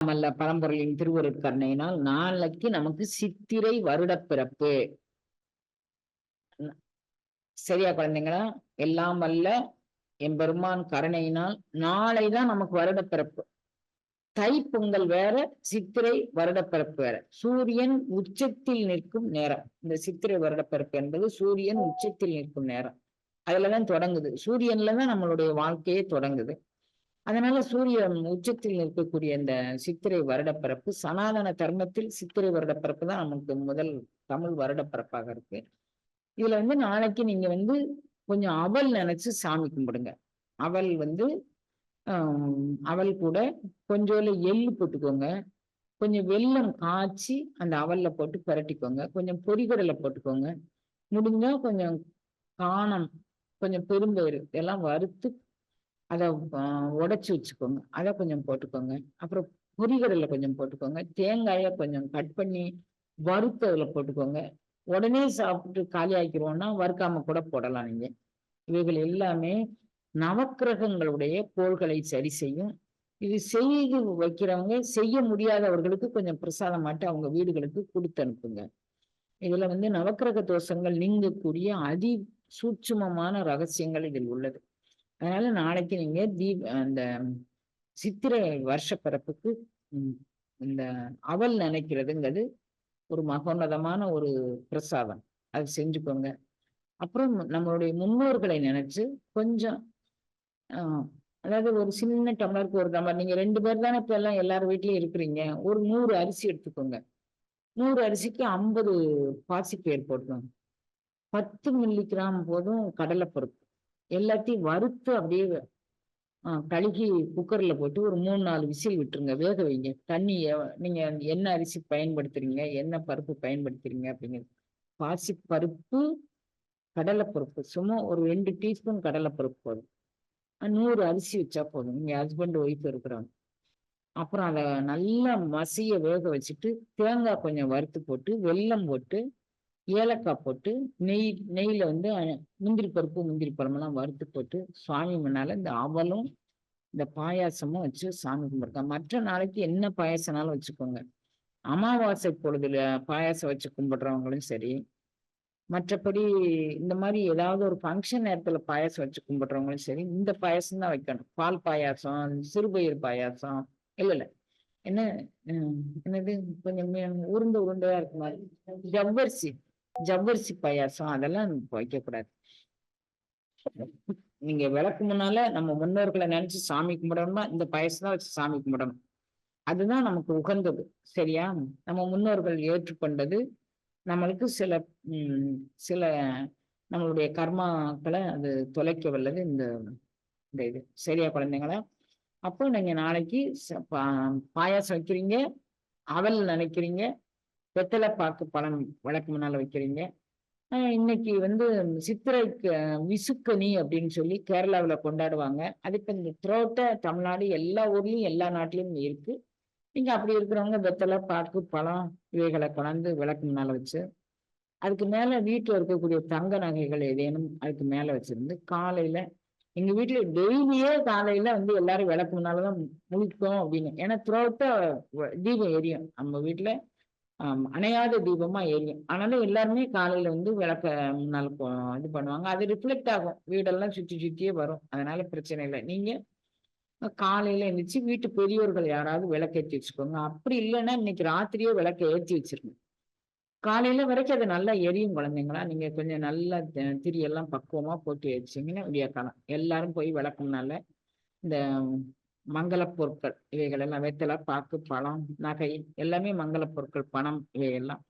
அல்ல பரம்பொருளின் திருவருட்கருணையினால் நாளைக்கு நமக்கு சித்திரை வருட பிறப்பு. சரியா குழந்தைங்களா? எல்லாம் வல்ல எம்பெருமான் கருணையினால் நாளைதான் நமக்கு வருட பிறப்பு. பொங்கல் வேற சித்திரை வருடப்பிறப்பு வேற. சூரியன் உச்சத்தில் நிற்கும் நேரம். இந்த சித்திரை வருடப்பிறப்பு என்பது சூரியன் உச்சத்தில் நிற்கும் நேரம். அதுலதான் தொடங்குது. சூரியன்ல தான் நம்மளுடைய வாழ்க்கையே தொடங்குது. அதனால சூரியன் உச்சத்தில் இருக்கக்கூடிய இந்த சித்திரை வருடப்பிறப்பு சனாதன தர்மத்தில் சித்திரை வருடப்பிறப்பு தான் நமக்கு முதல் தமிழ் வருடப்பிறப்பாக இருக்கு. இதுல வந்து நாளைக்கு நீங்க வந்து கொஞ்சம் அவல் நினைச்சு சாமி கும்பிடுங்க. அவல் வந்து ஆஹ் அவல் கூட கொஞ்சோல எள்ளு போட்டுக்கோங்க. கொஞ்சம் வெல்லம் காய்ச்சி அந்த அவல்ல போட்டு பிரட்டிக்கோங்க. கொஞ்சம் பொறிகடலை போட்டுக்கோங்க. முடிஞ்சா கொஞ்சம் காணம் கொஞ்சம் பெரும்பயிறு இதெல்லாம் வறுத்து அதை உடச்சி வச்சுக்கோங்க. அதை கொஞ்சம் போட்டுக்கோங்க. அப்புறம் பொரிகடலை கொஞ்சம் போட்டுக்கோங்க. தேங்காயை கொஞ்சம் கட் பண்ணி வறுத்து அதில் போட்டுக்கோங்க. உடனே சாப்பிட்டு காலி ஆக்கிடுவோம்னா வறுக்காம கூட போடலாம் நீங்க. இவைகள் எல்லாமே நவக்கிரகங்களுடைய கோள்களை சரி செய்யும். இது செய்து வைக்கிறவங்க செய்ய முடியாதவர்களுக்கு கொஞ்சம் பிரசாதம் மாட்டு அவங்க வீடுகளுக்கு கொடுத்து அனுப்புங்க. இதுல வந்து நவக்கிரக தோஷங்கள் நீங்கக்கூடிய அதி சூட்சுமமான ரகசியங்கள் இதில் உள்ளது. அதனால நாளைக்கு நீங்க தீப் அந்த சித்திரை வருஷ பிறப்புக்கு இந்த அவல் நினைக்கிறதுங்கிறது ஒரு மகோன்னதமான ஒரு பிரசாதம். அது செஞ்சுக்கோங்க. அப்புறம் நம்மளுடைய முன்னோர்களை நினைச்சு கொஞ்சம் அதாவது ஒரு சின்ன டம்ளருக்கு ஒரு டம்ளர் நீங்க ரெண்டு பேர் தானே இப்ப எல்லாம் எல்லாரும் வீட்லயும் இருக்கிறீங்க ஒரு நூறு அரிசி எடுத்துக்கோங்க. நூறு அரிசிக்கு ஐம்பது பாசிப்பயிர் போட்டுக்கோங்க. பத்து மில்லி கிராம் போதும் கடலைப்பருப்பு. எல்லாத்தையும் வறுத்து அப்படியே கழுகி குக்கர்ல போட்டு ஒரு மூணு நாலு விசில் விட்டுருங்க. வேக வைங்க. தண்ணி நீங்க என்ன அரிசி பயன்படுத்துறீங்க? என்ன பருப்பு பயன்படுத்துறீங்க? அப்படிங்கிறது. பாசி பருப்பு கடலைப்பருப்பு. சும்மா ஒரு ரெண்டு டீஸ்பூன் கடலைப்பருப்பு போதும். நூறு அரிசி வச்சா போதும். நீங்க ஹஸ்பண்ட் ஒய்ஃப் இருக்கிறாங்க. அப்புறம் அதை நல்லா மசிய வேக வச்சுட்டு தேங்காய் கொஞ்சம் வறுத்து போட்டு வெல்லம் போட்டு ஏலக்காய் போட்டு நெய் நெய்யில வந்து முந்திரி பருப்பு முந்திரி பழமெல்லாம் வறுத்து போட்டு சுவாமி முன்னால இந்த அவலும் இந்த பாயாசமும் வச்சு சாமி கும்பிடுங்க மற்ற நாளைக்கு என்ன பாயாசம்னாலும் வச்சுக்கோங்க. அமாவாசை பொழுதுல பாயாசம் வச்சு கும்பிடுறவங்களும் சரி மற்றபடி இந்த மாதிரி ஏதாவது ஒரு ஃபங்க்ஷன் நேரத்தில் பாயாசம் வச்சு கும்பிடுறவங்களும் சரி இந்த பாயாசம் தான் வைக்கணும். பால் பாயாசம் சிறுபயிர் பாயாசம் இல்லை இல்லை. என்ன என்னது? கொஞ்சம் உருண்டை உருண்டையா இருக்கு மாதிரி. ஜவ்வரிசி. ஜவ்வரிசி பாயாசம் அதெல்லாம் வைக்கக்கூடாது நீங்க விளக்கு முன்னால நம்ம முன்னோர்களை நினைச்சு சாமி கும்பிடணும்னா இந்த பாயசம் தான் வச்சு சாமி கும்பிடணும். அதுதான் நமக்கு உகந்தது. சரியா? நம்ம முன்னோர்கள் ஏற்றுக்கொண்டது நம்மளுக்கு சில சில நம்மளுடைய கர்மாக்களை அது தொலைக்க வல்லது இந்த இந்த இது. சரியா குழந்தைங்களா? அப்போ நீங்க நாளைக்கு பாயாசம் வைக்கிறீங்க அவல் நினைக்கிறீங்க வெத்தலை பாக்கு பழம் வழக்கு முன்னால வைக்கிறீங்க. இன்னைக்கு வந்து சித்திரைக்கு விசுக்கனி அப்படின்னு சொல்லி கேரளாவில் கொண்டாடுவாங்க. அது இப்போ இந்த த்ரோட்டை தமிழ்நாடு எல்லா ஊர்லேயும் எல்லா நாட்டிலையும் இருக்கு. நீங்கள் அப்படி இருக்கிறவங்க வெத்தலை பாக்கு பழம் இவைகளை கொண்டாந்து விளக்கு முன்னால் வச்சு அதுக்கு மேலே வீட்டில் இருக்கக்கூடிய தங்க நகைகள் ஏதேனும் அதுக்கு மேலே வச்சுருந்து காலையில் எங்கள் வீட்டில் டெய்லியே காலையில் வந்து எல்லாரும் விளக்கு முன்னாலதான் முழிக்கும் அப்படின்னு. ஏன்னா த்ரோட்ட தீபம் எரியும். நம்ம வீட்டில் அணையாத தீபமா எரியும் ஆனாலும் எல்லாருமே காலையில வந்து விளக்க முன்னால் இது பண்ணுவாங்க. அது ரிஃப்ளெக்ட் ஆகும். வீடெல்லாம் சுற்றி சுற்றியே வரும். அதனால பிரச்சனை இல்லை. நீங்க காலையில எழுந்திரிச்சு வீட்டு பெரியோர்கள் யாராவது விளக்கேற்றி வச்சுக்கோங்க. அப்படி இல்லைன்னா இன்னைக்கு ராத்திரியே விளக்க ஏற்றி வச்சிருங்க. காலையில வரைக்கும் அது நல்லா எரியும் குழந்தைங்களா? நீங்க கொஞ்சம் நல்லா திரியெல்லாம் பக்குவமா போட்டு வச்சிங்கன்னா விடிய காலம் எல்லாரும் போய் விளக்கம்னால இந்த மங்கள பொருட்கள் இவைகள் எல்லாம் வெத்தலை பாக்கு பழம் நகை எல்லாமே மங்கள பொருட்கள் பணம் இவையெல்லாம்.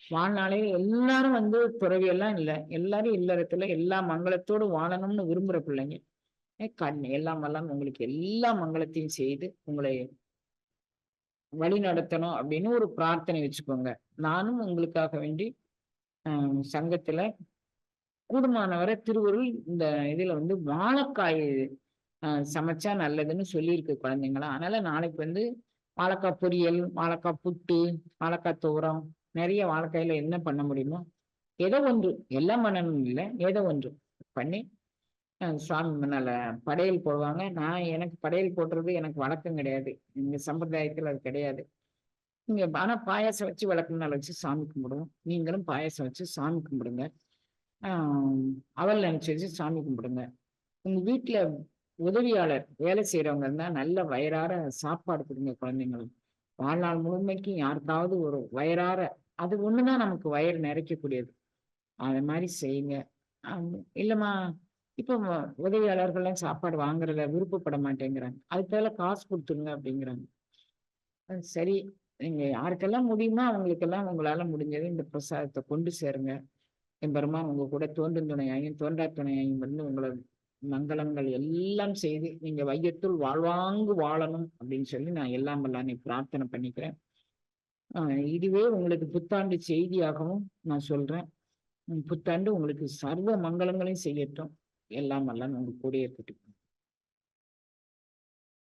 வாழ்நாளே எல்லாரும் வந்து துறவி எல்லாம் இல்லை. எல்லாரும் இல்லறத்துல எல்லா மங்களத்தோடு வாழணும்னு விரும்புற பிள்ளைங்க. கண் எல்லாம் எல்லாம் உங்களுக்கு எல்லா மங்களத்தையும் செய்து உங்களை வழி நடத்தணும் அப்படின்னு ஒரு பிரார்த்தனை வச்சுக்கோங்க. நானும் உங்களுக்காக வேண்டி சங்கத்துல கூடுமானவரை திருவருள் இந்த இதுல வந்து வாழைக்காய் சமைச்சா நல்லதுன்னு சொல்லியிருக்கு குழந்தைங்களாம். அதனால நாளைக்கு வந்து வாழைக்காய் பொரியல் வாழைக்காய் புட்டு வாழைக்காய் தோரம் நிறைய வாழைக்காயில என்ன பண்ண முடியுமோ ஏதோ ஒன்று. எல்லாம் பண்ணணும் இல்லை ஏதோ ஒன்று பண்ணி சுவாமி முன்னால படையல் போடுவாங்க. நான் எனக்கு படையல் போடுறது எனக்கு வழக்கம் கிடையாது. எங்க சம்பிரதாயத்தில் அது கிடையாது. நீங்க ஆனா பாயாசம் வச்சு விளக்கு வச்சு சாமி கும்பிடுவோம். நீங்களும் பாயாசம் வச்சு சாமி கும்பிடுங்க. அவள் அவல் நினைச்சு வச்சு சாமி கும்பிடுங்க. உங்க வீட்டுல உதவியாளர் வேலை செய்யறவங்க இருந்தா நல்ல வயிறார சாப்பாடு கொடுங்க குழந்தைங்களுக்கு. வாழ்நாள் முழுமைக்கும் யாருக்காவது ஒரு வயிறார அது ஒண்ணுதான் நமக்கு வயிறு நிறைக்கக்கூடியது. அது மாதிரி செய்யுங்க. இல்லைம்மா இல்லம்மா இப்போ உதவியாளர்கள்லாம் சாப்பாடு வாங்குறத விருப்பப்பட மாட்டேங்கிறாங்க. அதுக்கெல்லாம் காசு கொடுத்துருங்க அப்படிங்கிறாங்க. சரி நீங்க யாருக்கெல்லாம் முடியுமோ அவங்களுக்கெல்லாம் உங்களால முடிஞ்சது இந்த பிரசாதத்தை கொண்டு சேருங்க. எம்பெருமான் உங்க கூட தோன்றும் துணையாயும் தோன்றா துணையாயும் வந்து உங்களை மங்களங்கள் எல்லாம் செய்து நீங்க வையத்துள் வாழ்வாங்கு வாழணும் அப்படின்னு சொல்லி நான் எல்லாம் வல்லானே பிரார்த்தனை பண்ணிக்கிறேன். ஆஹ் இதுவே உங்களுக்கு புத்தாண்டு செய்தியாகவும் நான் சொல்றேன். புத்தாண்டு உங்களுக்கு சர்வ மங்களங்களையும் செய்யட்டும். எல்லாம் வல்லான் உங்க கூட இருக்கட்டும்.